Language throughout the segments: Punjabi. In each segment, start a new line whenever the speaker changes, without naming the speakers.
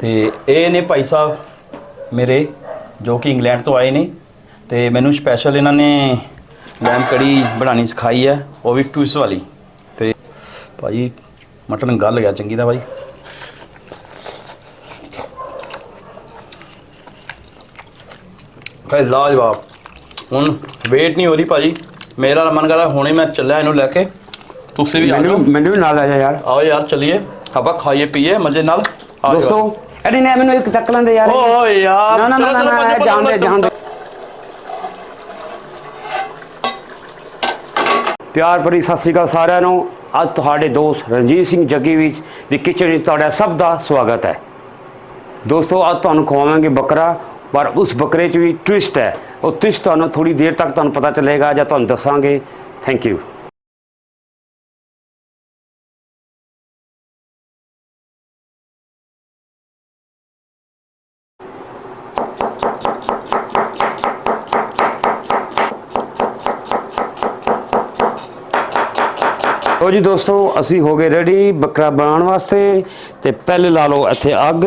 ਤੇ ਇਹ ਨੇ ਭਾਈ ਸਾਹਿਬ ਮੇਰੇ ਜੋ ਕਿ ਇੰਗਲੈਂਡ ਤੋਂ ਆਏ ਨੇ ਤੇ ਮੈਨੂੰ ਸਪੈਸ਼ਲ ਇਹਨਾਂ ਨੇ ਲੈਮ ਕੜੀ ਬਣਾਉਣੀ ਸਿਖਾਈ ਹੈ ਉਹ ਵੀ ਟਵਿਸਟ ਵਾਲੀ। ਤੇ ਭਾਈ ਮਟਨ ਗੱਲ ਗਿਆ ਚੰਗੀ ਦਾ ਭਾਈ। ਭਾਈ ਲਾਜਵਾਬ ਹੁਣ ਵੇਟ ਨਹੀਂ ਹੋ ਰਹੀ ਭਾਜੀ। ਮੇਰਾ ਮਨ ਕਰਦਾ ਹੁਣੇ ਮੈਂ ਚੱਲਿਆ ਇਹਨੂੰ ਲੈ ਕੇ। ਤੁਸੀਂ ਵੀ ਆ ਜਾਓ।
ਮੈਨੂੰ ਮੈਨੂੰ ਵੀ ਨਾਲ ਆ ਜਾ ਯਾਰ।
ਆਓ ਯਾਰ ਚਲਿਏ। ਆਪਾਂ ਖਾਈਏ ਪੀਏ ਮਜ਼ੇ ਨਾਲ।
ਦੋਸਤੋ ਅਰੇ ਨੇ ਮੈਨੂੰ ਇੱਕ ਤੱਕ ਲੈਂਦੇ ਯਾਰ।
ਓ ਯਾਰ
ਨਾ ਨਾ ਨਾ ਨਾ
ਚਲੋ, ਚਲੋ,
ਜਾਣ ਦੇ
ਚਲੋ,
ਜਾਣ ਦੇ। ਪਿਆਰ ਭਰੀ ਸਤਿ ਸ੍ਰੀ ਅਕਾਲ ਸਾਰਿਆਂ ਨੂੰ। ਅੱਜ ਤੁਹਾਡੇ ਦੋਸਤ ਰਣਜੀਤ ਸਿੰਘ ਜੱਗੀ ਵਿੱਚ ਦੀ ਕਿਚਨ ਵਿੱਚ ਤੁਹਾਡਾ ਸਭ ਦਾ ਸਵਾਗਤ ਹੈ। ਦੋਸਤੋ ਅੱਜ ਤੁਹਾਨੂੰ ਖਵਾਵਾਂਗੇ ਬੱਕਰਾ ਪਰ ਉਸ ਬੱਕਰੇ 'ਚ ਵੀ ਟਵਿਸਟ ਹੈ। ਉਹ ਟਵਿਸਟ ਤੁਹਾਨੂੰ ਥੋੜੀ ਦੇਰ ਤੱਕ ਤੁਹਾਨੂੰ ਪਤਾ ਚੱਲੇਗਾ ਜਾਂ ਤੁਹਾਨੂੰ ਦੱਸਾਂਗੇ। ਥੈਂਕ ਯੂ ਲੋ ਜੀ ਦੋਸਤੋ, ਅਸੀਂ ਹੋ ਗਏ ਰੈਡੀ ਬੱਕਰਾ ਬਣਾਉਣ ਵਾਸਤੇ ਤੇ ਪਹਿਲੇ ਲਾ ਲਓ ਇੱਥੇ ਅੱਗ।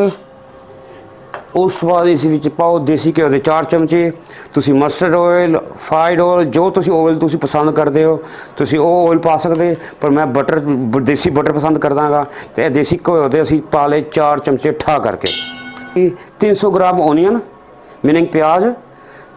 ਉਸ ਤੋਂ ਬਾਅਦ ਇਸ ਵਿੱਚ ਪਾਓ ਦੇਸੀ ਘਿਓ ਦੇ 4 ਚਮਚੇ। ਤੁਸੀਂ ਮਸਟਰਡ ਆਇਲ ਫਰਾਈਡ ਆਇਲ ਜੋ ਤੁਸੀਂ ਆਇਲ ਤੁਸੀਂ ਪਸੰਦ ਕਰਦੇ ਹੋ, ਤੁਸੀਂ ਉਹ ਆਇਲ ਪਾ ਸਕਦੇ, ਪਰ ਮੈਂ ਬਟਰ ਬ- ਦੇਸੀ ਬਟਰ ਪਸੰਦ ਕਰਦਾਗਾ ਤੇ ਇਹ ਦੇਸੀ ਘਿਓ ਦੇ ਅਸੀਂ ਪਾ ਲਏ 4 ਚਮਚੇ ਠਾ ਕਰਕੇ। ਇਹ 300 ਗ੍ਰਾਮ ਓਨੀਅਨ ਮੀਨਿੰਗ ਪਿਆਜ਼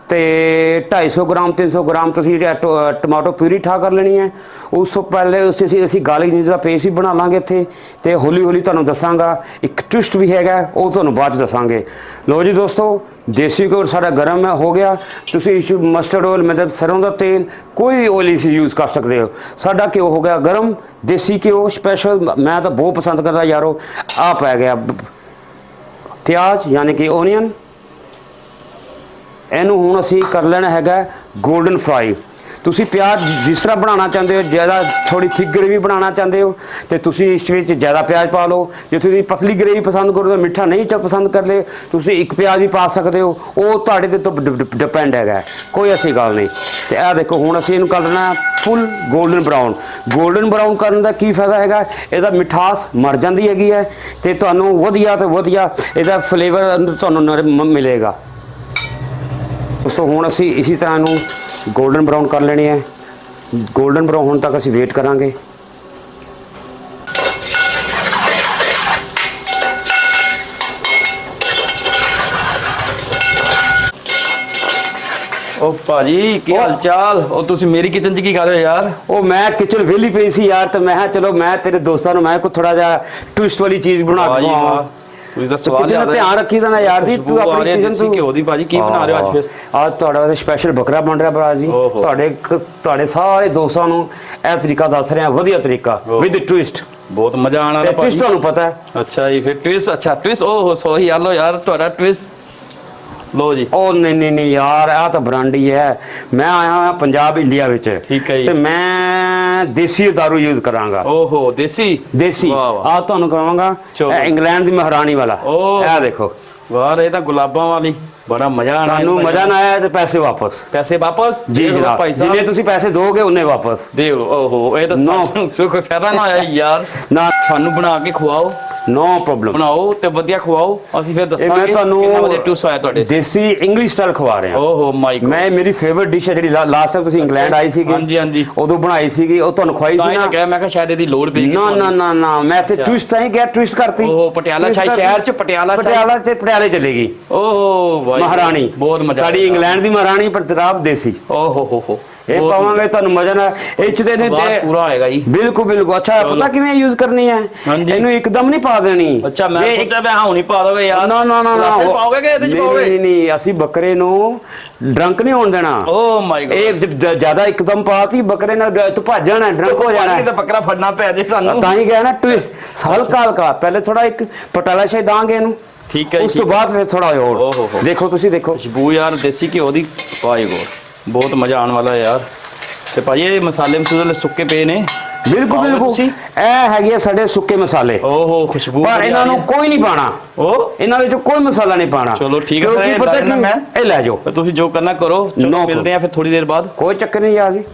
ਤੇ 250 ਗ੍ਰਾਮ 300 ਗ੍ਰਾਮ ਤੁਸੀਂ ਇਹ ਟੋ- ਟਮਾਟੋ ਪਿਊਰੀ ਠਾ ਕਰ ਲੈਣੀ ਹੈ। ਉਸ ਤੋਂ ਪਹਿਲੇ ਉਸ 'ਚ ਅਸੀਂ ਅਸੀਂ ਗਾਰਲਿਕ ਜਿੰਜਰ ਦਾ ਪੇਸਟ ਵੀ ਬਣਾ ਲਾਂਗੇ ਇੱਥੇ ਤੇ ਹੌਲੀ ਹੌਲੀ ਤੁਹਾਨੂੰ ਦੱਸਾਂਗਾ, ਇੱਕ ਟਵਿਸਟ ਵੀ ਹੈਗਾ, ਉਹ ਤੁਹਾਨੂੰ ਬਾਅਦ 'ਚ ਦੱਸਾਂਗੇ। ਲੋ ਜੀ ਦੋਸਤੋ, ਦੇਸੀ ਘਿਓ ਸਾਡਾ ਗਰਮ ਹੋ ਗਿਆ। ਤੁਸੀਂ ਇਸ ਮਸਟਰਡ ਆਇਲ ਮਤਲਬ ਸਰੋਂ ਦਾ ਤੇਲ ਕੋਈ ਵੀ ਆਇਲ ਇਸ ਯੂਜ਼ ਕਰ ਸਕਦੇ ਹੋ। ਸਾਡਾ ਘਿਓ ਹੋ ਗਿਆ ਗਰਮ, ਦੇਸੀ ਘਿਓ ਸਪੈਸ਼ਲ ਮੈਂ ਤਾਂ ਬਹੁਤ ਪਸੰਦ ਕਰਦਾ ਯਾਰੋ ਆ ਪੈ ਗਿਆ। ਪਿਆਜ਼, ਯਾਨੀ ਕਿ ਓਨੀਅਨ ਇਹਨੂੰ ਹੁਣ ਅਸੀਂ ਕਰ ਲੈਣਾ ਹੈਗਾ ਗੋਲਡਨ ਫਰਾਈ ਤੁਸੀਂ ਪਿਆਜ਼ ਜਿਸ ਤਰ੍ਹਾਂ ਬਣਾਉਣਾ ਚਾਹੁੰਦੇ ਹੋ, ਜ਼ਿਆਦਾ ਥੋੜੀ ਥਿਕ ਗ੍ਰੇਵੀ ਬਣਾਉਣਾ ਚਾਹੁੰਦੇ ਹੋ, ਤੇ ਤੁਸੀਂ ਇਸ ਵਿੱਚ ਜ਼ਿਆਦਾ ਪਿਆਜ਼ ਪਾ ਲਓ। ਜੇ ਤੁਸੀਂ ਪਤਲੀ ਗ੍ਰੇਵੀ ਪਸੰਦ ਕਰੋ ਤਾਂ ਮਿੱਠਾ ਨਹੀਂ ਚਾ ਪਸੰਦ ਕਰਦੇ ਤੁਸੀਂ ਇੱਕ ਪਿਆਜ਼ ਵੀ ਪਾ ਸਕਦੇ ਹੋ। ਉਹ ਤੁਹਾਡੇ ਤੇ ਡਿਪੈਂਡ ਹੈਗਾ। ਕੋਈ ਐਸੀ ਗੱਲ ਨਹੀਂ। ਤੇ ਇਹ ਦੇਖੋ, ਹੁਣ ਅਸੀਂ ਇਹਨੂੰ ਕਰ ਲੈਣਾ full golden brown golden brown ਕਰਨ ਦਾ ਕੀ ਫਾਇਦਾ ਹੈਗਾ? ਇਹਦਾ ਮਿਠਾਸ ਮਰ ਜਾਂਦੀ ਹੈਗੀ ਹੈ ਤੇ ਤੁਹਾਨੂੰ ਵਧੀਆ ਤੇ ਵਧੀਆ ਇਹਦਾ ਫਲੇਵਰ ਅੰਦਰ ਤੁਹਾਨੂੰ ਮਿਲੇਗਾ। ਦੋਸਤੋ ਹੁਣ ਅਸੀਂ ਇਸੇ ਤਰ੍ਹਾਂ ਇਹਨੂੰ 골ਡਨ ਬਰਾਊਨ ਕਰ ਲੈਣੀ ਹੈ। 골ਡਨ ਬਰਾਊਨ ਹੋਣ ਤੱਕ ਅਸੀਂ ਵੇਟ ਕਰਾਂਗੇ।
ਓ ਭਾਜੀ ਕੀ ਹਾਲ ਚਾਲ ਉਹ ਤੁਸੀਂ ਮੇਰੀ ਕਿਚਨ 'ਚ ਕੀ ਕਰ ਰਹੇ ਹੋ ਯਾਰ?
ਉਹ ਮੈਂ ਕਿਚਨ ਵਿਹਲੀ ਪਈ ਸੀ ਯਾਰ ਤੇ ਮੈਂ ਕਿਹਾ ਚਲੋ ਮੈਂ ਤੇਰੇ ਦੋਸਤਾਂ ਨੂੰ ਮੈਂ ਕੋ ਥੋੜਾ ਜਿਹਾ ਟਵਿਸਟ ਵਾਲੀ ਚੀਜ਼ ਬਣਾ ਕੇ
ਭਾਜੀ ਤੁਸੀਂ ਤਾਂ ਸਵਾਲ
ਕਿਚਨ ਦਾ ਧਿਆਨ ਰੱਖੀ ਦਾ ਨਾ ਯਾਰ ਦੀ ਤੂੰ ਆਪਣੀ ਕਿਚਨ
ਤੂੰ ਘਿਓ ਦੀ ਭਾਜੀ ਕੀ ਬਣਾ ਰਹੇ ਹੋ ਅੱਜ? ਫਿਰ
ਅੱਜ ਤੁਹਾਡਾ ਵਾਸਤੇ ਸਪੈਸ਼ਲ ਬੱਕਰਾ ਬਣ ਰਿਹਾ ਭਰਾ ਜੀ। ਤੁਹਾਡੇ ਤੁਹਾਡੇ ਸਾਰੇ ਦੋਸਤਾਂ ਨੂੰ ਇਹ ਤਰੀਕਾ ਦੱਸ ਰਿਹਾ ਵਧੀਆ ਤਰੀਕਾ। ਵਿਦ ਟਵਿਸਟ
ਬਹੁਤ ਮਜ਼ਾ ਆਣਾ ਭਾਜੀ।
ਤੁਹਾਨੂੰ ਪਤਾ ਹੈ।
ਅੱਛਾ ਜੀ ਫਿਰ ਟਵਿਸਟ ਅੱਛਾ ਟਵਿਸਟ ਓਹ ਸੋਰੀ ਆ ਲੋ ਯਾਰ ਤੁਹਾਡਾ ਟਵਿਸਟ ਲੋ ਜੀ।
ਉਹ ਨਹੀਂ ਨਹੀਂ ਨਹੀਂ ਯਾਰ ਆ ਤਾਂ ਬ੍ਰਾਂਡ ਹੀ। ਮੈਂ ਆਇਆ ਹਾਂ ਪੰਜਾਬ ਇੰਡੀਆ ਵਿੱਚ।
ਠੀਕ ਹੈ ਜੀ।
ਤੇ ਮੈਂ ਦੇਸੀ ਦਾਰੂ ਯੂਜ਼ ਕਰਾਂਗਾ।
ਓਹੋ ਦੇਸੀ?
ਦੇਸੀ। ਆ ਤੁਹਾਨੂੰ ਕਹਾਂਗਾ ਇੰਗਲੈਂਡ ਦੀ ਮਹਾਰਾਣੀ ਵਾਲਾ। ਇਹ ਦੇਖੋ।
ਵਾਹ ਇਹ ਤਾਂ ਗੁਲਾਬਾਂ ਵਾਲੀ। ਬੜਾ ਮਜ਼ਾ ਆਣਾ
ਤੁਹਾਨੂੰ ਮਜ਼ਾ ਨਾ ਆਇਆ ਤੇ ਪੈਸੇ ਵਾਪਸ।
ਪੈਸੇ ਵਾਪਸ?
ਜੀ
ਦੇ
ਜਨਾਬ ਜਿੰਨੇ ਤੁਸੀਂ ਪੈਸੇ ਦੋਗੇ ਉਹਨੇ ਵਾਪਸ।
ਦਿਓ ਓਹੋ ਇਹ ਤਾਂ. ਸਾਨੂੰ ਸੁੱਖ ਫਾਇਦਾ ਨਾ ਆਇਆ ਯਾਰ।
ਨਾ।
ਸਾਨੂੰ ਬਣਾ ਕੇ ਖਵਾਓ
ਨੋ ਪ੍ਰੋਬਲਮ
ਬਣਾਓ ਤੇ ਵਧੀਆ ਖਵਾਓ। ਅਸੀਂ ਫਿਰ ਦੱਸਾਂਗੇ
ਮੈਂ
ਕਿੰਨਾ
ਤੁਹਾਨੂੰ
ਵਧੀਆ ਟੂਸ ਆਇਆ ਤੁਹਾਡੇ।
ਦੇਸੀ ਇੰਗਲਿਸ਼ ਸਟਾਈਲ ਖਵਾ ਰਿਹਾ।
ਓਹੋ ਮਾਈ ਗॉड
ਮੈਂ ਮੇਰੀ ਫੇਵਰਿਟ ਡਿਸ਼ ਹੈ ਜਿਹੜੀ ਲਾਸਟ ਟਾਈਮ ਤੁਸੀਂ ਇੰਗਲੈਂਡ ਆਈ ਸੀਗੀ
ਹਾਂਜੀ ਹਾਂਜੀ।
ਉਦੋਂ ਬਣਾਈ ਸੀਗੀ ਉਹ ਤੁਹਾਨੂੰ ਖਵਾਈ ਸੀ ਨਾ।
ਤਾਂ ਕਿਹਾ ਮੈਂ ਕਿਹਾ ਸ਼ਾਇਦ ਇਹਦੀ ਲੋੜ ਪਏਗੀ
ਨਾ ਨਾ ਨਾ ਨਾ ਮੈਂ ਤੇ। ਟਵਿਸਟ ਤਾਂ ਹੀ ਗਿਆ ਟਵਿਸਟ ਕਰਤੀ।
ਉਹ ਪਟਿਆਲਾ ਸ਼ਾਹੀ। ਸ਼ਹਿਰ ਚ ਪਟਿਆਲਾ
ਪਟਿਆਲਾ ਤੇ ਪਟਿਆਲੇ ਚਲੇਗੀ
ਓਹ ਵਾਹ
ਮਹਾਰਾਣੀ।
ਬਹੁਤ ਮਜ਼ਾ
ਸਾਡੀ। ਇੰਗਲੈਂਡ ਦੀ ਮਹਾਰਾਣੀ ਪਰ ਜਨਾਬ ਦੇਸੀ।
ਓਹੋ ਹੋ ਹੋ।
ਇਹ ਪਾਵਾਂਗੇ ਤੁਹਾਨੂੰ ਮਜ਼ਾ ਨਾ ਇਹ ਚ ਨੇ ਤੇ-
ਪੂਰਾ ਹੋਏਗਾ ਜੀ।
ਬਿਲਕੁਲ ਬਿਲਕੁਲ। ਅੱਛਾ। ਪਤਾ ਕਿਵੇਂ ਯੂਜ਼ ਕਰਨੀ ਹੈ। ਇਹਨੂੰ ਇੱਕਦਮ ਨਹੀਂ ਪਾ ਦੇਣੀ।
ਅੱਛਾ ਮੈਂ ਸੋਚਿਆ ਮੈਂ ਹਾਂ ਨਹੀਂ ਪਾ ਦੋਗੇ ਯਾਰ।
ਨਾ ਨਾ ਨਾ ਨਾ
ਪਾਓਗੇ ਕਿ ਇਹਦੇ ਚ ਪਾਓਗੇ?
ਨਹੀਂ ਨਹੀਂ ਅਸੀਂ ਬੱਕਰੇ ਨੂੰ ਡਰੰਕ ਨਹੀਂ ਹੋਣ ਦੇਣਾ।
ਓ ਮਾਈ ਗॉड
ਇਹ ਜ਼ਿਆਦਾ ਇੱਕਦਮ ਪਾਤੀ ਬੱਕਰੇ ਨੇ ਡ- ਤੂੰ ਭੱਜ ਜਾਣਾ ਡਰੰਕ ਹੋ ਜਾਣਾ।
ਤਾਂ ਬੱਕਰਾ ਫੜਨਾ ਪੈ ਜੇ ਸਾਨੂੰ।
ਤਾਂ ਹੀ ਗਿਆ ਨਾ ਟਵਿਸਟ ਹਲਕਾ ਹਲਕਾ ਪਹਿਲੇ ਥੋੜਾ ਇੱਕ ਪਟਾਲਾ ਸ਼ਾਈ ਦਾਂਗੇ ਇਹਨੂੰ।
ਠੀਕ ਹੈ ਜੀ
ਉਸ ਤੋਂ ਬਾਅਦ ਫਿਰ ਥੋੜਾ ਹੋਰ। ਦੇਖੋ ਤੁਸੀਂ ਦੇਖੋ।
ਖੁਸ਼ਬੂ ਯਾਰ ਦੇਸੀ ਘਿਓ ਦੀ। ਪਾਏ ਗੋ ਬਹੁਤ ਮਜ਼ਾ ਆਉਣ ਵਾਲਾ ਯਾਰ। ਤੇ ਭਾਈ ਇਹ ਮਸਾਲੇ ਮਸੂਲੇ ਸੁੱਕੇ ਪਏ ਨੇ।
ਬਿਲਕੁਲ ਬਿਲਕੁਲ? ਇਹ ਹੈਗੇ ਆ ਸਾਡੇ ਸੁੱਕੇ ਮਸਾਲੇ।
ਓਹੋ ਖੁਸ਼ਬੂ
ਪਰ ਇਹਨਾਂ
ਆ
ਨੂੰ ਕੋਈ ਨਹੀਂ ਪਾਣਾ
ਹੈ। ਓ?
ਇਹਨਾਂ ਵਿੱਚ ਕੋਈ ਮਸਾਲਾ ਨਹੀਂ ਪਾਣਾ
ਚਲੋ ਠੀਕ ਹੈ, ਫਿਰ
ਪਤਾ ਕੀ
ਮੈਂ।
ਇਹ ਲੈ ਜਾਓ।
ਤੁਸੀਂ ਜੋ ਕਰਨਾ ਕਰੋ ਮਿਲਦੇ ਆ ਫਿਰ ਥੋੜੀ ਦੇਰ ਬਾਅਦ।
ਕੋਈ ਚੱਕਰ ਨਹੀਂ ਯਾਰ ਜੀ।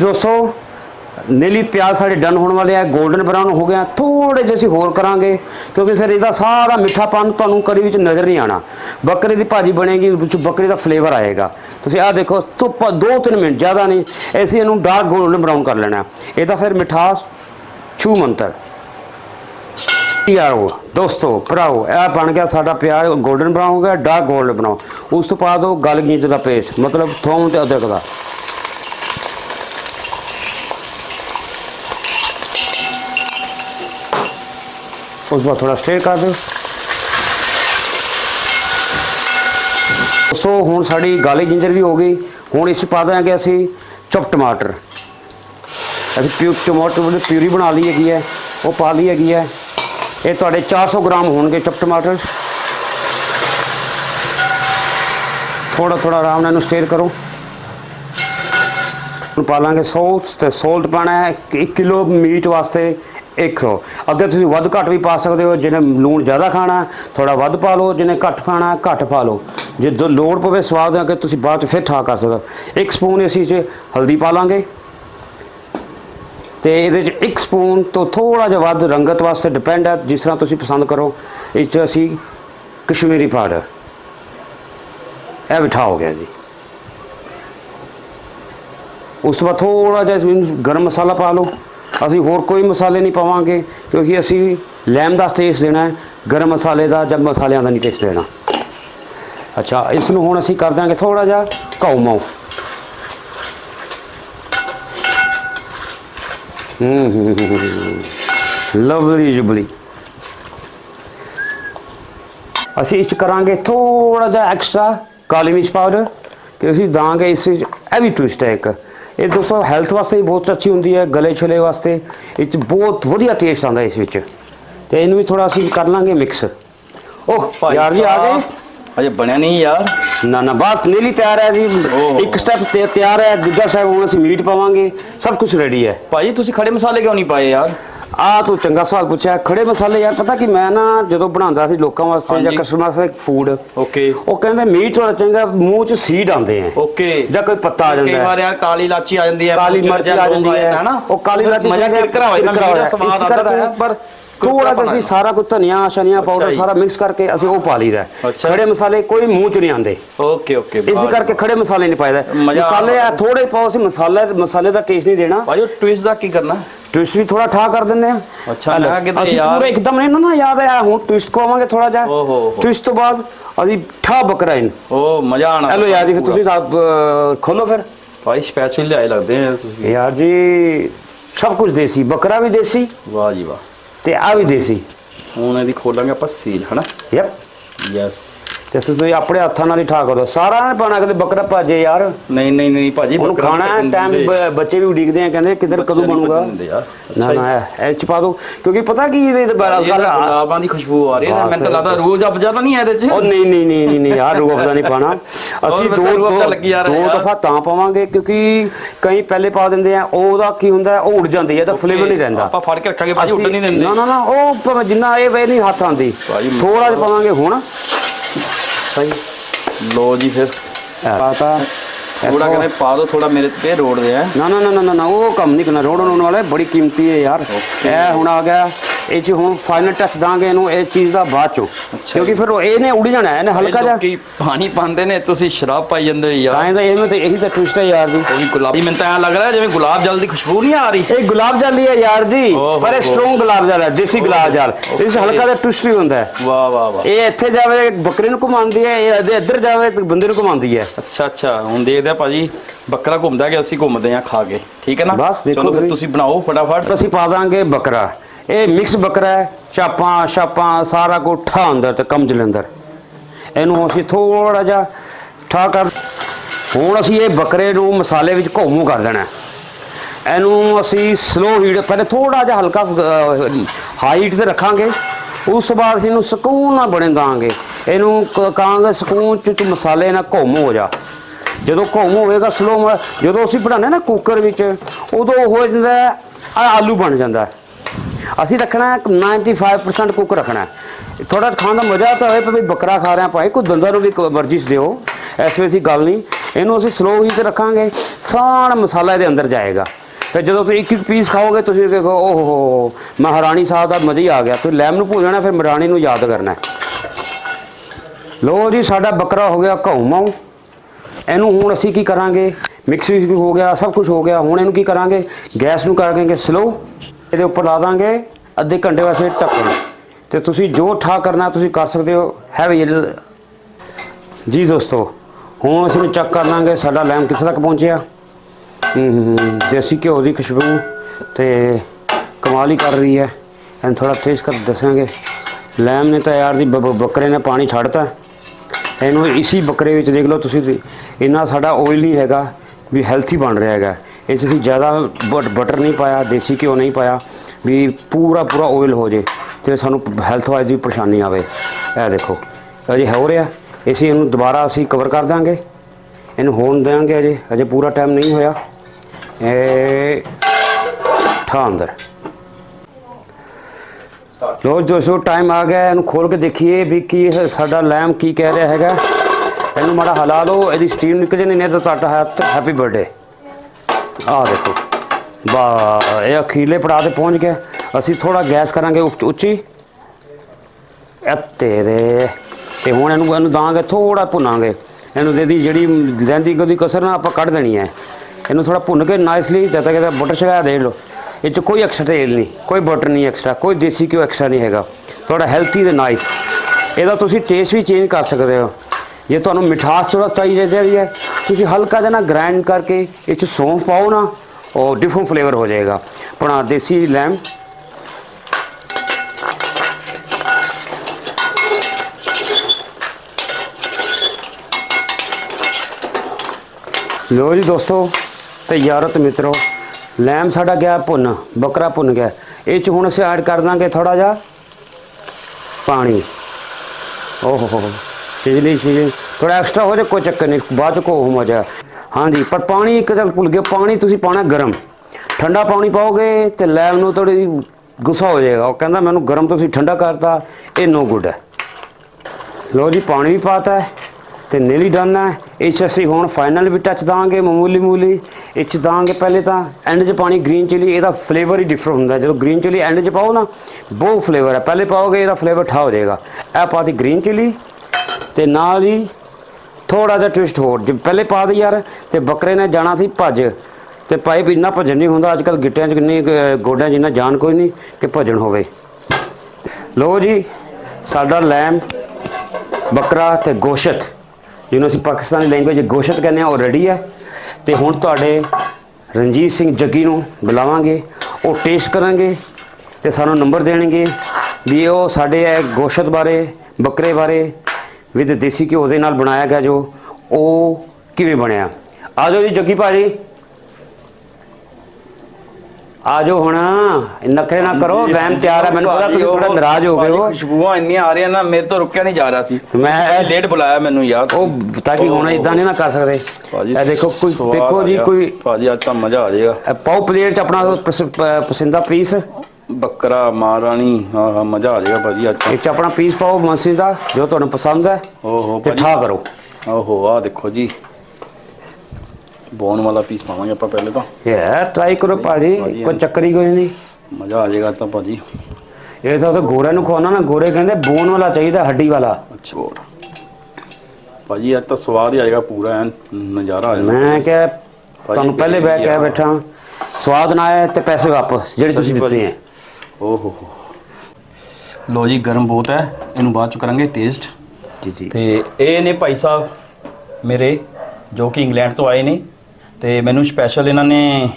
ਦੋਸਤੋ ਨੀਲੀ ਪਿਆਜ਼ ਸਾਡੇ ਡਨ ਹੋਣ ਵਾਲੇ ਆ ਗੋਲਡਨ ਬਰਾਊਨ ਹੋ ਗਿਆ ਥੋੜੇ ਜਿਹਾ ਅਸੀਂ ਹੋਰ ਕਰਾਂਗੇ, ਕਿਉਂਕਿ ਫਿਰ ਇਹਦਾ ਸਾਰਾ ਮਿੱਠਾਪਨ ਤੁਹਾਨੂੰ ਕੜੀ ਵਿੱਚ ਨਜ਼ਰ ਨਹੀਂ ਆਣਾ ਬੱਕਰੇ ਦੀ ਭਾਜੀ ਬਣੇਗੀ, ਵਿੱਚ ਬੱਕਰੇ ਦਾ ਫਲੇਵਰ ਆਏਗਾ। ਤੁਸੀਂ ਆਹ ਦੇਖੋ, ਧੁੱਪ 2-3 ਮਿੰਟ, ਜ਼ਿਆਦਾ ਨਹੀਂ ਐਸੀ ਇਹਨੂੰ ਡਾਰਕ ਗੋਲਡਨ ਬਰਾਊਨ ਕਰ ਲੈਣਾ। ਇਹਦਾ ਫਿਰ ਮਿਠਾਸ ਛੂ ਮੰਤਰ ਯਾਰੋ, ਦੋਸਤੋ, ਭਰਾਓ, ਇਹ ਬਣ ਗਿਆ ਸਾਡਾ ਪਿਆਜ਼ ਗੋਲਡਨ ਬਰਾਊਨ ਹੋ ਗਿਆ ਡਾਰਕ ਗੋਲਡਨ ਬਣਾਓ ਉਸ ਤੋਂ ਬਾਅਦ ਉਹ ਗਲ ਗੀਂਦ ਦਾ ਪੇਸਟ ਮਤਲਬ ਥੋਮ ਤੇ ਅਦਰਕ ਦਾ। ਉਸ ਬਾਅਦ ਥੋੜਾ ਸਟੇ ਕਰ ਦਿਓ। ਦੋਸਤੋ, ਹੁਣ ਸਾਡੀ ਗਾਲੀ ਜਿੰਜਰ ਵੀ ਹੋ ਗਈ। ਹੁਣ ਇਸ 'ਚ ਪਾ ਦਾਂਗੇ ਅਸੀਂ ਚੁੱਪ ਟਮਾਟਰ ਅਸੀਂ ਪਿਊ ਟਮਾਟਰ ਦੀ ਪਿਊਰੀ ਬਣਾ ਲਈ ਹੈਗੀ ਹੈ। ਉਹ ਪਾ ਲਈ ਹੈਗੀ ਹੈ। ਇਹ ਤੁਹਾਡੇ 400 ਗ੍ਰਾਮ ਹੋਣਗੇ ਚੁੱਪ ਟਮਾਟਰ ਥੋੜਾ ਥੋੜਾ ਆਰਾਮ ਨਾਲ ਇਹਨੂੰ ਸਟੇਰ ਕਰੋ। ਹੁਣ ਪਾ ਲਾਂਗੇ ਸੌਲਟ ਤੇ ਸੌਲਟ ਪਾਣਾ ਹੈ 1 ਕਿਲੋ ਮੀਟ ਵਾਸਤੇ 100 ਅੱਗੇ ਤੁਸੀਂ ਵੱਧ ਘੱਟ ਵੀ ਪਾ ਸਕਦੇ ਹੋ, ਜਿਹਨੇ ਲੂਣ ਜ਼ਿਆਦਾ ਖਾਣਾ ਥੋੜਾ ਵੱਧ ਪਾ ਲਓ, ਜਿਹਨੇ ਘੱਟ ਖਾਣਾ, ਘੱਟ ਪਾ ਲਓ। ਜੇ ਲੋੜ ਪਵੇ ਸਵਾਦ ਆ ਕੇ ਤੁਸੀਂ ਬਾਅਦ ਚ ਫਿਰ ਠਾ ਕਰ ਸਕਦੇ ਇੱਕ ਸਪੂਨ ਅਸੀਂ ਚ ਹਲਦੀ ਪਾ ਲਾਂਗੇ। ਤੇ ਇਹਦੇ ਚ ਇੱਕ ਸਪੂਨ ਤੋਂ ਥੋੜਾ ਜਿਹਾ ਵੱਧ ਰੰਗਤ ਵਾਸਤੇ ਡਿਪੈਂਡ ਹੈ ਜਿਸ ਤਰ੍ਹਾਂ ਤੁਸੀਂ ਪਸੰਦ ਕਰੋ। ਇਸ ਚ ਅਸੀਂ ਕਸ਼ਮੀਰੀ ਪਾਊਡਰ ਇਹ ਬਿਠਾ ਹੋ ਗਿਆ ਜੀ। ਉਸ ਤੋਂ ਬਾਅਦ ਥੋੜਾ ਜਿਹਾ ਇਸ ਗਰਮ ਮਸਾਲਾ ਪਾ ਲਓ। ਅਸੀਂ ਹੋਰ ਕੋਈ ਮਸਾਲੇ ਨਹੀਂ ਪਾਵਾਂਗੇ, ਕਿਉਂਕਿ ਅਸੀਂ ਲੈਮ ਦਾ ਟੇਸਟ ਦੇਣਾ ਹੈ, ਗਰਮ ਮਸਾਲੇ ਦਾ ਜਾਂ ਮਸਾਲਿਆਂ ਦਾ ਨਹੀਂ ਟੇਸਟ ਦੇਣਾ। ਅੱਛਾ, ਇਸ ਨੂੰ ਹੁਣ ਅਸੀਂ ਕਰ ਦਾਂਗੇ ਥੋੜਾ ਜਿਹਾ ਘਾਉ ਮਾਉ ਹੂੰ ਲਵਲੀ ਜੁਬਲੀ। ਅਸੀਂ ਇਸ 'ਚ ਕਰਾਂਗੇ ਥੋੜਾ ਜਿਹਾ ਐਕਸਟਰਾ ਕਾਲੀ ਮਿਰਚ ਪਾਊਡਰ ਕਿ ਅਸੀਂ ਦਾਂਗੇ ਇਸ ਵਿੱਚ ਇਹ ਵੀ ਟਵਿਸਟ ਹੈ ਇੱਕ। ਇਹ ਦੋਸਤੋ ਹੈਲਥ ਵਾਸਤੇ ਬਹੁਤ ਅੱਛੀ ਹੁੰਦੀ ਹੈ ਗਲੇ ਛੋਲੇ ਵਾਸਤੇ। ਇਹ 'ਚ ਬਹੁਤ ਵਧੀਆ ਟੇਸਟ ਆਉਂਦਾ ਇਸ ਵਿੱਚ। ਤੇ ਇਹਨੂੰ ਵੀ ਥੋੜਾ ਅਸੀਂ ਕਰ ਲਾਂਗੇ ਮਿਕਸ ਓਹ ਯਾਰ ਜੀ ਆ ਗਏ।
ਅਜੇ ਬਣਿਆ ਨਹੀਂ ਯਾਰ।
ਨਾ ਨਾ ਬਸ ਨੀਲੀ ਤਿਆਰ ਹੈ ਜੀ। ਇੱਕ ਸਟੈਪ ਤੇ ਤਿਆਰ ਹੈ ਦੂਜਾ ਸਟੈਪ ਹੁਣ ਅਸੀਂ ਮੀਟ ਪਾਵਾਂਗੇ। ਸਭ ਕੁਝ ਰੈਡੀ ਹੈ।
ਭਾਜੀ ਤੁਸੀਂ ਖੜੇ ਮਸਾਲੇ ਕਿਉਂ ਨਹੀਂ ਪਾਏ ਯਾਰ?
ਆ ਤੂੰ ਚੰਗਾ ਸਵਾਲ ਪੁੱਛਿਆ ਖੜੇ ਮਸਾਲੇ ਯਾਰ ਪਤਾ ਕਿ ਮੈਂ ਨਾ ਜਦੋਂ ਬਣਾਉਂਦਾ ਸੀ ਲੋਕਾਂ ਵਾਸਤੇ ਜਾਂ
ਹਾਂਜੀ।
ਕਸਟਮਰ ਵਾਸਤੇ ਫੂਡ
ਓਕੇ।
ਉਹ ਕਹਿੰਦੇ ਮੀਟ ਥੋੜਾ ਚੰਗਾ ਮੂੰਹ 'ਚ ਸੀਡ ਆਉਂਦੇ ਆ
ਓਕੇ।
ਜਾਂ ਕੋਈ ਪੱਤਾ ਆ
ਕਈ
ਜਾਂਦਾ
ਵਾਰ
ਹੈ
ਯਾਰ ਕਾਲੀ ਇਲਾਚੀ ਆ ਜਾਂਦੀ ਹੈ
ਕਾਲੀ ਮਿਰਚ ਆ ਜਾਂਦੀ ਹੈ ਉਹ ਕਾਲੀ ਮਿਰਚ
ਮਜ਼ਾ ਕਿਰਕਰਾ ਹੋ ਜਾਂਦਾ ਮੀਟ ਦਾ ਸਵਾਦ ਆਉਂਦਾ ਹੈ ਪਰ
ਥੋੜਾ ਜਿਹਾ ਅਸੀਂ ਸਾਰਾ ਕੁਝ ਧਨੀਆ ਸ਼ਨੀਆ ਪਾਊਡਰ। ਸਾਰਾ ਮਿਕਸ ਕਰਕੇ ਅਸੀਂ ਉਹ ਪਾ ਲਈਦਾ। ਖੜੇ ਮਸਾਲੇ ਕੋਈ ਮੂੰਹ 'ਚ ਨਹੀਂ ਆਉਂਦੇ।
Okay okay.
ਇਸੇ ਕਰਕੇ ਖੜੇ ਮਸਾਲੇ ਨਹੀਂ
ਆ
ਮਸਾਲੇ ਆ ਥੋੜੇ ਪਾਓ ਸੀ ਮਸਾਲੇ ਮਸਾਲੇ ਦਾ ਟੇਸਟ ਨਹੀਂ ਦੇਣਾ।
ਭਾਜੀ ਟਵਿਸਟ ਦਾ ਕੀ ਕਰਨਾ?
ਟਵਿਸਟ ਵੀ ਥੋੜਾ ਠਾ ਕਰ ਦਿੰਦੇ ਆ।
ਅੱਛਾ, ਮੈਂ ਕਿਤੇ
ਅਸੀਂ
ਯਾਰ-
ਪੂਰਾ ਇੱਕਦਮ ਨਹੀਂ ਨਾ ਯਾਦ ਆਇਆ ਹੁਣ ਟਵਿਸਟ ਕਵਾਂਗੇ ਥੋੜਾ ਜਿਹਾ।
ਓਹ।
ਟਵਿਸਟ ਤੋਂ ਬਾਅਦ ਅਸੀਂ ਠਾ ਬਕਰਾ ਇਨ
ਉਹ ਮਜ਼ਾ ਆਣਾ
ਹੈਲੋ ਯਾਰ ਜੀ ਤੁਸੀਂ ਖੋਲੋ ਫਿਰ।
ਭਾਈ ਸਪੈਸ਼ਲ ਲਿਆਏ ਲੱਗਦੇ ਆ ਤੁਸੀਂ।
ਯਾਰ ਜੀ ਸਭ ਕੁਝ ਦੇਸੀ ਬੱਕਰਾ ਵੀ ਦੇਸੀ।
ਵਾਹ ਜੀ ਵਾਹ।
ਤੇ ਆ ਵੀ ਦੇਸੀ।
ਹੁਣ ਇਹਦੀ ਖੋਲਾਂਗੇ ਆਪਾਂ ਸੀਲ ਹਨਾ?
ਯਪ
ਯੈਸ
ਤੇ ਤੁਸੀਂ ਆਪਣੇ ਹੱਥਾਂ ਨਾਲ ਹੀ ਠਾ ਕਰੋ। ਸਾਰਾ ਨਾ ਪਾਣਾ ਕਿਤੇ ਬੱਕਰਾ ਭਾਜੇ ਯਾਰ।
ਨਹੀਂ ਨਹੀਂ ਨਹੀਂ ਭਾਜੀ
ਉਹਨੂੰ
ਬੱਕਰਾ
ਖਾਣਾ ਹੈ ਟਾਈਮ। ਬੱਚੇ ਵੀ ਉਡੀਕਦੇ ਆ ਕਹਿੰਦੇ ਕਿੱਧਰ
ਬੱਚੇ
ਕਦੋਂ
ਨਹੀਂ
ਬਣੂਗਾ।
ਕੱਟਣ ਦਿੰਦੇ ਯਾਰ।
ਨਾ
ਅੱਛਾ ਜੀ।
ਨਾ ਇਹ- ਚ ਪਾ ਦੋ ਕਿਉਂਕਿ ਪਤਾ ਕੀ ਇਹਦੇ ਬਾਰੇ
ਇਹ
ਗੱਲ
ਗੁਲਾਬਾਂ ਦੀ ਖੁਸ਼ਬੂ ਆ ਰਹੀ ਹੈ
ਬਸ
ਮੈਨੂੰ ਤਾਂ ਲੱਗਦਾ ਰੋਜ਼ ਅਬ ਤਾਂ ਨਹੀਂ ਹੈ ਇਹਦੇ ਚ।
ਉਹ ਨਹੀਂ ਨਹੀਂ ਨਹੀਂ ਨਹੀਂ ਨਹੀਂ ਯਾਰ ਰੂਹ ਅਫਜ਼ਾ ਨਹੀਂ ਪਾਣਾ ਅਸੀਂ ਦੋ
ਫਿਰ ਰੂਹ ਅਫਜ਼ਾ
ਦੋ
ਲੱਗੀ ਜਾ ਰਿਹਾ
ਦੋ
ਯਾਰ।
ਦਫਾ ਤਾਂ ਪਾਵਾਂਗੇ ਕਿਉਂਕਿ ਕਈ ਪਹਿਲੇ ਪਾ ਦਿੰਦੇ ਆ ਉਹਦਾ ਕੀ ਹੁੰਦਾ ਹੈ, ਉਹ ਉੜ ਜਾਂਦੀ ਹੈ ਇਹਦਾ ਫਲੇਵਰ ਨਹੀਂ ਰਹਿੰਦਾ।
ਆਪਾਂ ਫੜ ਕੇ ਰੱਖਾਂਗੇ ਭਾਜੀ
ਅਸੀਂ-
ਉੱਡਣ ਨਹੀਂ ਦਿੰਦੇ।
ਨਾ ਨਾ ਨਾ ਉਹ ਭਾਵੇਂ ਜਿੰਨਾ ਇਹ ਵੇ ਨਹੀਂ ਹੱਥ ਆਂਦੀ
ਭਾਜੀ,
ਥੋੜਾ ਜਿਹਾ ਪਾਵਾਂਗੇ ਹੁਣ।
ਸਹੀ ਲੋ ਜੀ ਫਿਰ।
ਪਾਤਾ।
ਥੋੜਾ ਕਹਿੰਦੇ ਪਾ ਦੋ ਥੋੜਾ ਮੇਰੇ ਤੇ ਰੋੜ ਦੇ ਆ।
ਨਾ ਨਾ ਨਾ ਨਾ ਉਹ ਕੰਮ ਨਹੀਂ ਕਰਨਾ। ਰੋਡ ਉਹਨਾਂ ਵਾਲੇ ਬੜੀ ਕੀਮਤੀ ਹੈ ਯਾਰ। ਇਹ ਹੁਣ ਆ ਗਿਆ। ਇਹ ਚ ਹੁਣ ਫਾਈਨਲ ਟੱਚ ਦਾਂਗੇ ਇਹਨੂੰ ਇਹ ਚੀਜ਼ ਦਾ ਬਾਅਦ ਚੋਂ। ਕਿਉਂਕਿ ਫਿਰ ਉਹ ਇਹਨੇ ਉੜ ਜਾਣਾ ਇਹਨੇ ਹਲਕਾ ਜਿਹਾ
ਲੋਕੀ ਪਾਣੀ ਪਾਉਂਦੇ ਨੇ ਤੁਸੀਂ ਸ਼ਰਾਬ ਪਾਈ ਜਾਂਦੇ ਹੋ ਯਾਰ।
ਤਾਂ ਇਹਦਾ ਇਹਨੂੰ ਤੇ ਇਹੀ ਤਾਂ ਟਵਿਸਟ ਹੈ ਯਾਰ ਦੀ।
ਵੀ ਗੁਲਾਬੀ ਮੈਨੂੰ ਤਾਂ ਐਂ ਲੱਗ ਰਿਹਾ ਜਿਵੇਂ ਗੁਲਾਬ ਜਲ ਦੀ ਖੁਸ਼ਬੂ ਨਹੀਂ ਆ ਰਹੀ।
ਇਹ ਗੁਲਾਬ ਜਲ ਹੀ ਹੈ ਯਾਰ ਜੀ
ਓਹ
ਪਰ ਇਹ
ਹੋ।
ਸਟਰੋਂਗ ਗੁਲਾਬ ਜਲ ਹੈ ਦੇਸੀ ਗੁਲਾਬ ਜਲ। ਇਸ ਹਲਕਾ ਜਿਹਾ ਟਵਿਸਟ ਵੀ ਹੁੰਦਾ ਹੈ।
ਵਾਹ ਵਾਹ ਵਾਹ।
ਇਹ ਇੱਥੇ ਜਾਵੇ ਬੱਕਰੇ ਨੂੰ ਘੁਮਾਉਂਦੀ ਹੈ ਇਹ ਇਹਦੇ ਇੱਧਰ ਜਾਵੇ ਤੇ ਬੰਦੇ ਨੂੰ ਘੁਮਾਉਂਦੀ ਹੈ।
ਅੱਛਾ ਅੱਛਾ। ਹੁਣ ਦੇਖਦੇ ਆ ਭਾਜੀ ਬੱਕਰਾ ਘੁੰਮਦਾ ਕਿ ਅਸੀਂ ਘੁੰਮਦੇ ਆ ਖਾ ਕੇ। ਠੀਕ ਹੈ ਨਾ?
ਬਸ ਦੇਖੋ
ਚਲੋ ਫਿਰ
ਤੁਸੀਂ।
ਤੁਸੀਂ ਬਣਾਓ ਫਟਾਫਟ।
ਅਸੀਂ ਪਾ ਦਾਂਗੇ ਬੱਕਰਾ। ਇਹ ਮਿਕਸ ਬੱਕਰਾ ਹੈ ਚਾਪਾਂ ਛਾਪਾਂ, ਸਾਰਾ ਕੁਝ ਠਾ ਅੰਦਰ ਤੇ ਕਮਜ ਅੰਦਰ। ਇਹਨੂੰ ਅਸੀਂ ਥੋੜਾ ਜਿਹਾ ਠਾ ਕਰ ਹੁਣ ਅਸੀਂ ਇਹ ਬੱਕਰੇ ਨੂੰ ਮਸਾਲੇ ਵਿੱਚ ਘੋਮੂ ਕਰ ਦੇਣਾ ਇਹਨੂੰ ਅਸੀਂ ਸਲੋ ਹੀਟ ਪਹਿਲੇ ਥੋੜਾ ਜਿਹਾ ਹਲਕਾ ਹਾਈਟ ਤੇ ਰੱਖਾਂਗੇ। ਉਸ ਤੋਂ ਬਾਅਦ ਅਸੀਂ ਇਹਨੂੰ ਸਕੂਨ ਨਾਲ ਬਣੇ ਦਾਂਗੇ। ਇਹਨੂੰ ਕ- ਕਹਾਂਗੇ ਸਕੂਨ ਚ ਮਸਾਲੇ ਨਾਲ ਘੁੰਮ ਹੋ ਜਾ। ਜਦੋਂ ਘੁੰਮ ਹੋਵੇਗਾ ਸਲੋ ਜਦੋਂ ਅਸੀਂ ਬਣਾਉਂਦੇ ਨਾ ਕੁੱਕਰ ਵਿੱਚ, ਉਦੋਂ ਹੋ ਜਾਂਦਾ ਆਲੂ ਬਣ ਜਾਂਦਾ ਅਸੀਂ ਰੱਖਣਾ ਹੈ 95% ਕੁੱਕ ਰੱਖਣਾ ਹੈ। ਥੋੜਾ ਖਾਣ ਦਾ ਮਜ਼ਾ ਤਾਂ ਹੋਏ ਭਾਵੇਂ ਬੱਕਰਾ ਖਾ ਰਿਹਾ ਹਾਂ ਭਾਈ, ਕੋਈ ਦੰਦਾਂ ਨੂੰ ਵੀ ਕ- ਵਰਜਿਸ਼ ਦਿਓ। ਐਸੀ ਵੈਸੀ ਗੱਲ ਨਹੀਂ। ਇਹਨੂੰ ਅਸੀਂ ਸਲੋ ਹੀ ਤੇ ਰੱਖਾਂਗੇ। ਸਾਰਾ ਮਸਾਲਾ ਇਹਦੇ ਅੰਦਰ ਜਾਏਗਾ। ਫਿਰ ਜਦੋਂ ਤੁਸੀਂ ਇੱਕ ਇੱਕ ਪੀਸ ਖਾਓਗੇ, ਤੁਸੀਂ ਕਹੋ, ਓਹੋ ਮਹਾਰਾਣੀ ਸਾਹਿਬ ਦਾ ਮਜ਼ਾ ਹੀ ਆ ਗਿਆ। ਤੁਸੀਂ ਲੈਮ ਨੂੰ ਭੁੱਲ ਜਾਣਾ, ਫਿਰ ਮਹਾਰਾਣੀ ਨੂੰ ਯਾਦ ਕਰਨਾ ਹੈ। ਲੋ ਜੀ, ਸਾਡਾ ਬੱਕਰਾ ਹੋ ਗਿਆ ਘਉ ਮਾਊ। ਇਹਨੂੰ ਹੁਣ ਅਸੀਂ ਕੀ ਕਰਾਂਗੇ? ਮਿਕਸ ਵੀ ਹੋ ਗਿਆ, ਸਭ ਕੁਝ ਹੋ ਗਿਆ। ਹੁਣ ਇਹਨੂੰ ਕੀ ਕਰਾਂਗੇ? ਗੈਸ ਨੂੰ ਕਰਾਂਗੇ ਸਲੋ ਇਹਦੇ ਉੱਪਰ ਲਾ ਦਾਂਗੇ, ਅੱਧੇ ਘੰਟੇ ਵਾਸਤੇ ਢੱਕਣ। ਤੇ ਤੁਸੀਂ ਜੋ ਠਾ ਕਰਨਾ, ਤੁਸੀਂ ਕਰ ਸਕਦੇ ਹੋ। ਹੈਵੀ ਜੀ ਦੋਸਤੋ, ਹੁਣ ਅਸੀਂ ਨੂੰ ਚੈੱਕ ਕਰ ਲਾਂਗੇ, ਸਾਡਾ ਲੈਮ ਕਿੱਥੇ ਤੱਕ ਪਹੁੰਚਿਆ? ਦੇਸੀ ਘਿਓ ਦੀ ਖੁਸ਼ਬੂ ਤੇ ਕਮਾਲ ਹੀ ਕਰ ਰਹੀ ਹੈ। ਐਂ ਥੋੜਾ ਟੇਸਟ ਕਰ ਦੱਸਾਂਗੇ। ਲੈਮ ਨੇ ਤਾਂ ਯਾਰ ਦੀ ਬੱਕਰੇ ਨੇ ਪਾਣੀ ਛੱਡਤਾ। ਇਹਨੂੰ ਇਸੀ ਬੱਕਰੇ ਵਿੱਚ ਦੇਖ ਲਓ ਤੁਸੀਂ ਇੰਨਾ ਸਾਡਾ ਆਇਲ ਨਹੀਂ ਹੈਗਾ ਵੀ ਹੈਲਥੀ ਬਣ ਰਿਹਾ ਹੈਗਾ। ਇਸ 'ਚ ਅਸੀਂ ਜ਼ਿਆਦਾ ਬਟ- ਬਟਰ ਨਹੀਂ ਪਾਇਆ, ਦੇਸੀ ਘਿਓ ਨਹੀਂ ਪਾਇਆ, ਵੀ ਪੂਰਾ ਪੂਰਾ ਆਇਲ ਹੋ ਜੇ ਤੇ ਸਾਨੂੰ ਹੈਲਥ ਵਾਈਜ਼ ਦੀ ਪਰੇਸ਼ਾਨੀ ਆਵੇ। ਇਹ ਦੇਖੋ, ਅਜੇ ਹੋ ਰਿਹਾ ਅਸੀਂ ਇਹਨੂੰ ਦੁਬਾਰਾ ਅਸੀਂ ਕਵਰ ਕਰ ਦਾਂਗੇ ਇਹਨੂੰ ਹੋਣ ਦੇਵਾਂਗੇ ਅਜੇ ਅਜੇ ਪੂਰਾ ਟਾਈਮ ਨਹੀਂ ਹੋਇਆ। ਇਹ ਠਾ ਅੰਦਰ। ਲੋ ਦੋਸਤੋ ਟਾਈਮ ਆ ਗਿਆ, ਇਹਨੂੰ ਖੋਲ ਕੇ ਦੇਖੀਏ ਵੀ ਕੀ ਇਹ ਸਾਡਾ ਲੈਮ ਕੀ ਕਹਿ ਰਿਹਾ ਹੈਗਾ। ਇਹਨੂੰ ਮਾੜਾ ਹਲਾ ਲਓ, ਇਹਦੀ ਸਟੀਮ ਨਿਕਲ ਜੇ ਨਹੀਂ ਤਾਂ ਤੁਹਾਡਾ ਹੈਪੀ ਬਰਥਡੇ ਆਹ ਦੇਖੋ। ਬਾ, ਇਹ ਅਖੀਰਲੇ ਪੜਾਅ ਤੇ ਪਹੁੰਚ ਗਿਆ ਅਸੀਂ ਥੋੜਾ ਗੈਸ ਕਰਾਂਗੇ ਉੱਚ- ਉੱਚੀ। ਇਹ ਤੇਰੇ। ਤੇ ਹੁਣ ਇਹਨੂੰ ਇਹਨੂੰ ਦਾਂਗੇ ਥੋੜਾ ਭੁੰਨਾਂਗੇ। ਇਹਨੂੰ ਇਹਦੀ ਜਿਹੜੀ ਰਹਿੰਦੀ ਉਹਦੀ ਕਸਰ ਨਾ ਆਪਾਂ ਕੱਢ ਦੇਣੀ ਹੈ ਇਹਨੂੰ ਥੋੜਾ ਭੁੰਨ ਕੇ ਨਾਈਸਲੀ ਜਦ ਤੱਕ ਇਹਦਾ ਬਟਰ ਛਗਾ ਦੇ ਲਓ। ਇਹ 'ਚ ਕੋਈ ਐਕਸਟਰਾ ਤੇਲ ਨਹੀਂ, ਕੋਈ ਬਟਰ ਨਹੀਂ ਐਕਸਟਰਾ ਕੋਈ ਦੇਸੀ ਘਿਓ ਐਕਸਟਰਾ ਨਹੀਂ ਹੈਗਾ। ਥੋੜਾ ਹੈਲਥੀ ਤੇ ਨਾਈਸ ਇਹਦਾ ਤੁਸੀਂ ਟੇਸਟ ਵੀ ਚੇਂਜ ਕਰ ਸਕਦੇ ਹੋ। ਜੇ ਤੁਹਾਨੂੰ ਮਿਠਾਸ ਥੋੜਾ ਚਾਹੀਦੀ ਹੈ ਤੁਸੀਂ ਹਲਕਾ ਜਿਹਾ ਨਾ ਗ੍ਰਾਈਂਡ ਕਰਕੇ ਇਹ 'ਚ ਸੌਂਫ ਪਾਓ ਨਾ, ਉਹ ਡਿਫਰੈਂਟ ਫਲੇਵਰ ਹੋ ਜਾਏਗਾ। ਆਪਣਾ ਦੇਸੀ ਲੈਮ ਲੋ ਜੀ ਦੋਸਤੋ ਤੇ ਯਾਰੋ ਮਿੱਤਰੋ ਲੈਮ ਸਾਡਾ ਗਿਆ ਭੁੰਨ, ਬੱਕਰਾ ਭੁੰਨ ਗਿਆ। ਇਹ ਚ ਹੁਣ ਅਸੀਂ ਐਡ ਕਰ ਦਾਂਗੇ ਥੋੜਾ ਜਿਹਾ ਪਾਣੀ। ਓਹ ਹੋ ਹੋ। ਸਿਜਲੀ ਸਿਜਲੀ ਥੋੜਾ ਐਕਸਟਰਾ ਹੋ ਜਾ ਕੋਈ ਚੱਕਰ ਨਹੀਂ, ਬਾਅਦ ਚ ਕੋ ਹੋ ਜਾ ਹਾਂਜੀ, ਪਰ ਪਾਣੀ ਇੱਕ ਗੱਲ ਭੁੱਲ ਗਏ, ਪਾਣੀ ਤੁਸੀਂ ਪਾਣਾ ਗਰਮ। ਠੰਡਾ ਪਾਣੀ ਪਾਓਗੇ ਤੇ ਲੈਬ ਨੂੰ ਥੋੜੀ ਗੁੱਸਾ ਹੋ ਜਾਏਗਾ। ਉਹ ਕਹਿੰਦਾ ਮੈਨੂੰ ਗਰਮ ਤੁਸੀਂ ਠੰਡਾ ਕਰਤਾ, ਇਹ ਨੋ ਗੁੱਡ ਹੈ। ਲੋ ਜੀ, ਪਾਣੀ ਵੀ ਪਾਤਾ ਹੈ ਤੇ ਨੀਲੀ ਡਨ ਹੈ। ਇਹ 'ਚ ਅਸੀਂ ਹੁਣ ਫਾਈਨਲ ਵੀ ਟੱਚ ਦਾਂਗੇ ਮਾਮੂਲੀ ਮੂਲੀ। ਇਹ 'ਚ ਦਾਂਗੇ ਪਹਿਲੇ ਤਾਂ ਐਂਡ 'ਚ ਪਾਣੀ ਗ੍ਰੀਨ ਚਿਲੀ ਇਹਦਾ ਫਲੇਵਰ ਹੀ ਡਿਫਰੈਂਟ ਹੁੰਦਾ। ਜਦੋਂ ਗ੍ਰੀਨ ਚਿਲੀ ਐਂਡ 'ਚ ਪਾਓ ਨਾ, ਬਹੁਤ ਫਲੇਵਰ ਹੈ। ਪਹਿਲੇ ਪਾਓਗੇ, ਇਹਦਾ ਫਲੇਵਰ ਠਾ ਹੋ ਜਾਏਗਾ। ਇਹ ਪਾਤੀ ਗ੍ਰੀਨ ਚਿਲੀ ਤੇ ਨਾਲ ਹੀ ਥੋੜਾ ਜਿਹਾ ਟਵਿਸਟ ਹੋਰ। ਜੇ ਪਹਿਲੇ ਪਾ ਦੇ ਯਾਰ, ਤੇ ਬੱਕਰੇ ਨੇ ਜਾਣਾ ਸੀ ਭੱਜ। ਤੇ ਪਾਈਪ ਇੰਨਾ ਭੱਜਣ ਨਹੀਂ ਹੁੰਦਾ ਅੱਜ ਕੱਲ ਗਿੱਟਿਆਂ 'ਚ ਕਿੰਨੀ ਗੋਡਿਆਂ 'ਚ ਇੰਨਾ ਜਾਨ ਕੋਈ ਨਹੀਂ ਕਿ ਭੱਜਣ ਹੋਵੇ। ਲੋ ਜੀ, ਸਾਡਾ ਲੈਮ, ਬੱਕਰਾ ਤੇ ਗੋਸ਼ਤ। ਜਿਹਨੂੰ ਅਸੀਂ ਪਾਕਿਸਤਾਨੀ ਲੈਂਗੁਏਜ ਗੋਸ਼ਤ ਕਹਿੰਦੇ ਆ ਉਹ ਰੈਡੀ ਹੈ। ਤੇ ਹੁਣ ਤੁਹਾਡੇ ਰਣਜੀਤ ਸਿੰਘ ਜੱਗੀ ਨੂੰ ਬੁਲਾਵਾਂਗੇ, ਉਹ ਟੇਸਟ ਕਰਾਂਗੇ ਤੇ ਸਾਨੂੰ ਨੰਬਰ ਦੇਣਗੇ ਵੀ ਉਹ ਸਾਡੇ ਇਹ ਗੋਸ਼ਤ ਬਾਰੇ, ਬੱਕਰੇ ਬਾਰੇ ਵਿਦ ਦੇਸੀ ਘਿਓ ਦੇ ਨਾਲ ਬਣਾਇਆ ਗਿਆ ਜੋ ਉਹ ਕਿਵੇਂ ਬਣਿਆ? ਆ ਜਾਓ ਜੀ ਜੱਗੀ ਭਾਜੀ। ਆ ਜਾਓ ਹੁਣ ਨਖਰੇ ਨਾ ਕਰੋ ਵੈਮ ਤਿਆਰ ਹੈ ਮੈਨੂੰ ਪਤਾ ਤੁਸੀਂ ਥੋੜਾ ਨਾਰਾਜ਼ ਹੋ ਗਏ ਹੋ।
ਖੁਸ਼ਬੂਆਂ ਇੰਨੀਆਂ ਆ ਰਹੀਆਂ ਨਾ ਮੇਰੇ ਤੋਂ ਰੁਕਿਆ ਨਹੀਂ ਜਾ ਰਿਹਾ ਸੀ।
ਮੈਂ
ਲੇਟ ਬੁਲਾਇਆ ਮੈਨੂੰ ਯਾਰ।
ਉਹ ਤਾਂ ਕਿ ਹੁਣ ਇਦਾਂ ਨਹੀਂ ਨਾ ਕਰ ਸਕਦੇ। ਇਹ ਦੇਖੋ ਕੋਈ ਦੇਖੋ ਜੀ। ਕੋਈ
ਭਾਜੀ ਅੱਜ ਤਾਂ ਮਜ਼ਾ ਆ ਜਾਏਗਾ।
ਪਾਓ ਪਲੇਟ ਚ ਆਪਣਾ ਪਸੰਦਾ ਪੀਸ।
ਬੱਕਰਾ ਮਹਾਰਾਣੀ ਹਾਂ ਹਾਂ ਮਜ਼ਾ ਆ ਜਾਏਗਾ ਭਾਜੀ ਅੱਜ।
ਚ ਆਪਣਾ ਪੀਸ ਪਾਓ ਮਸੀ ਦਾ ਜੋ ਤੁਹਾਨੂੰ ਪਸੰਦ ਹੈ
ਓਹੋ
ਤੇ
ਭਾਜੀ।
ਠਾ ਕਰੋ।
ਓਹੋ ਆ ਦੇਖੋ ਜੀ। ਬੋਨ ਵਾਲਾ ਪੀਸ ਪਾਵਾਂਗੇ ਆਪਾਂ ਪਹਿਲੇ ਤਾਂ।
ਯਾਰ ਟਰਾਈ ਕਰੋ ਭਾਜੀ ਕੋਈ ਚੱਕਰੀ ਕੋਈ ਨਹੀਂ।
ਮਜ਼ਾ ਆ ਜਾਏਗਾ ਤਾਂ ਭਾਜੀ।
ਇਹ ਤਾਂ ਉਹ ਗੋਰੇ ਨੂੰ ਖਵਾਉਣਾ ਨਾ ਗੋਰੇ ਕਹਿੰਦੇ ਬੋਨ ਵਾਲਾ ਚਾਹੀਦਾ ਹੱਡੀ ਵਾਲਾ।
ਅੱਛਾ ਹੋਰ। ਭਾਜੀ ਅੱਜ ਤਾਂ ਸਵਾਦ ਹੀ ਆਏਗਾ ਪੂਰਾ ਐਨ ਨਜ਼ਾਰਾ ਆ ਜਾਏਗਾ।
ਮੈਂ ਕਿਹਾ ਤੁਹਾਨੂੰ ਪਹਿਲੇ ਬੈ ਕੇ ਬੈਠਾ ਸਵਾਦ ਨਾ ਆਇਆ ਤੇ ਪੈਸੇ ਵਾਪਸ ਜਿਹੜੇ ਤੁਸੀਂ ਦਿੱਤੇ ਹੈ।
ਓਹੋ ਲੋ ਜੀ ਗਰਮ ਬਹੁਤ ਹੈ। ਇਹਨੂੰ ਬਾਅਦ ਚ ਕਰਾਂਗੇ ਟੇਸਟ
ਜੀ ਜੀ।
ਤੇ ਇਹ ਨੇ ਭਾਈ ਸਾਹਿਬ ਮੇਰੇ ਜੋ ਕਿ ਇੰਗਲੈਂਡ ਤੋਂ ਆਏ ਨੇ। ਤੇ ਮੈਨੂੰ ਸਪੈਸ਼ਲ ਇਹਨਾਂ ਨੇ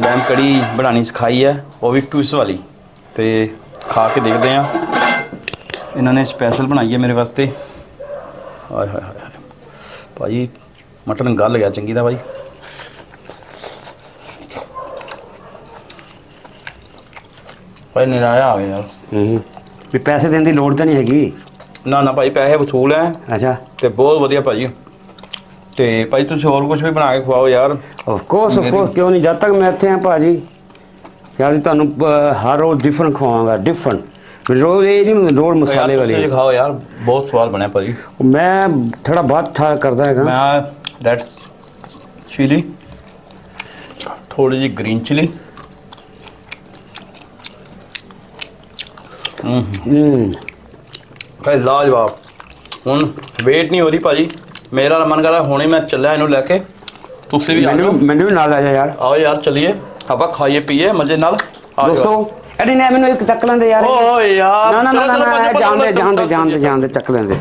ਲੈਮ ਕੜੀ ਬਣਾਉਣੀ ਸਿਖਾਈ ਹੈ। ਉਹ ਵੀ ਟਵਿਸ ਵਾਲੀ। ਤੇ ਖਾ ਕੇ ਦੇਖਦੇ ਆ ਇਹਨਾਂ ਨੇ ਸਪੈਸ਼ਲ ਬਣਾਈ ਹੈ ਮੇਰੇ ਵਾਸਤੇ। ਹਾਏ ਹਾਏ ਹਾਏ। ਭਾਈ ਮਟਨ ਗਲ ਗਿਆ ਚੰਗੀ ਦਾ ਭਾਈ ਭਾਈ ਨਿਰਾਇਆ ਆ ਗਿਆ ਯਾਰ।
ਹੂੰ। ਵੀ ਪੈਸੇ ਦੇਣ ਦੀ ਲੋੜ ਤਾਂ ਨਹੀਂ ਹੈਗੀ।
ਨਾ ਨਾ ਭਾਈ ਪੈਸੇ ਵਸੂਲ ਹੈ
ਅੱਛਾ।
ਤੇ ਬਹੁਤ ਵਧੀਆ ਭਾਜੀ ਤੇ ਭਾਈ ਤੁਸੀਂ ਹੋਰ ਕੁਝ ਵੀ ਬਣਾ ਕੇ ਖਵਾਓ ਯਾਰ।
ਆਫ ਕੋਰਸ ਆਫ ਕੋਰਸ ਕਿਉਂ ਨਹੀਂ? ਜਦ ਤੱਕ ਮੈਂ ਇੱਥੇ ਹਾਂ ਭਾਜੀ ਯਾਰ ਤੁਹਾਨੂੰ ਅਹ, ਹਰ ਰੋਜ਼ ਡਿਫਰੈਂਟ ਖਵਾਵਾਂਗਾ ਡਿਫਰੈਂਟ ਰੋਜ਼ ਇਹ ਨਹੀਂ ਰੋਜ਼ ਮਸਾਲੇ
ਯਾਰ ਤੁਸੀਂ
ਵਾਲੀ
ਖਾਓ ਯਾਰ ਬਹੁਤ ਸਵਾਦ ਬਣਿਆ ਭਾਜੀ
ਮੈਂ ਥੋੜਾ ਬਾਤ ਠਾ ਕਰਦਾ ਹੈਗਾ।
ਮੈਂ ਰੈਡ ਚਿਲੀ ਥੋੜੀ ਜਿਹੀ ਗ੍ਰੀਨ ਚਿਲੀ
ਹੂੰ
ਭਾਈ ਲਾਜਵਾਬ ਹੁਣ ਵੇਟ ਨਹੀਂ ਹੋ ਰਹੀ ਭਾਜੀ ਮੇਰਾ ਮਨ ਕਰਦਾ ਹੁਣੇ ਮੈਂ ਚੱਲਿਆ ਇਹਨੂੰ ਲੈ ਕੇ ਤੁਸੀਂ ਵੀ ਆ
ਮੈਨੂੰ
ਜਾਓ
ਮੈਨੂੰ ਵੀ ਨਾਲ ਲੈ ਜਾ ਯਾਰ
ਆਓ ਯਾਰ ਚਲਿਏ ਆਪਾਂ ਖਾਈਏ ਪੀਏ ਮਜ਼ੇ ਨਾਲ ਆ ਜਾਓ।
ਦੋਸਤੋ ਅਰੇ ਨੇ ਮੈਨੂੰ ਇੱਕ ਚੱਕ ਲੈਂਦੇ ਯਾਰ
ਓਏ ਯਾਰ
ਨਾ ਨਾ ਨਾ ਨਾ ਨਾ ਜਾਣ ਦੇ
ਭੱਜੋ,
ਜਾਣ ਦੇ
ਭੱਜੋ,
ਜਾਣ ਦੇ
ਭੱਜੋ।
ਜਾਣ ਦੇ ਚੱਕ ਲੈਂਦੇ